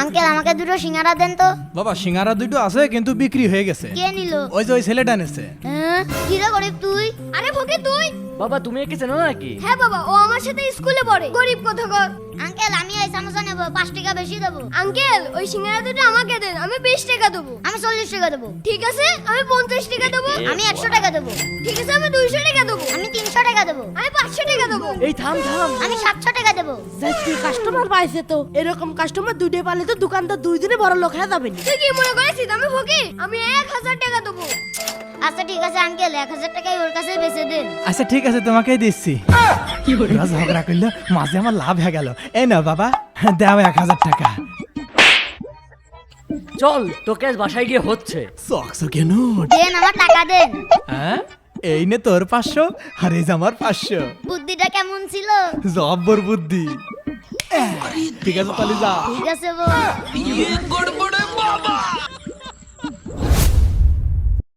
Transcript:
Uncle আমাকে দুটো সিঙ্গারা দেন তো। বাবা সিঙ্গারা দুটো আছে কিন্তু বিক্রি হয়ে গেছে। কে নিল? ওই যে ওই ছেলেটা নেছে। হ্যাঁ? কি রে গরিব তুই? আরে ফকির তুই? বাবা তুমি একে চেনো নাকি? হ্যাঁ বাবা ও আমার সাথে স্কুলে পড়ে। গরিব কোথাকার? আঙ্কেল আমি এই সামোসা নেব পাঁচ টাকা বেশি দেবো। আঙ্কেল ওই সিঙ্গারা দুটো আমাকে দেন আমি বিশ টাকা দেবো। আমি চল্লিশ টাকা দেবো। ঠিক আছে? আমি পঞ্চাশ টাকা দেবো। আমি একশো টাকা দেবো। ঠিক আছে আমি দুইশো টাকা দেবো। আমি টাকা দেবো। আমি পাঁচশো টাকা দেবো। এই থাম থাম। আমি সাতশো টাকা দেবো। যাচ্ছি কাস্টমার পাইছে তো। এরকম কাস্টমার দুইটাই পালে তো দোকানদার দুই দিনে বড় লোক হয়ে যাবে তুই কি মনে করেছিস? আমি ফকির। আমি এক হাজার টাকা দেবো। আচ্ছা ঠিক আছে আঙ্কেল এক হাজার টাকাই ওর কাছে বেচে দেন। আচ্ছা ঠিক আছে তোমাকেই দিচ্ছি। ওরা ঝগড়া করল মাঝে আমার লাভ হয়ে গেল। এই না বাবা দাও এক হাজার টাকা। চল তোকে বাসায় গিয়ে হচ্ছে। চকছো কেন দেন আমার টাকা দেন। হ্যাঁ? এই নে তোর পাঁচশো আর এই যে আমার পাঁচশো। বুদ্ধিটা কেমন ছিল? জব্বর বুদ্ধি। ঠিক আছে তাহলে যা। ঠিক আছে বউ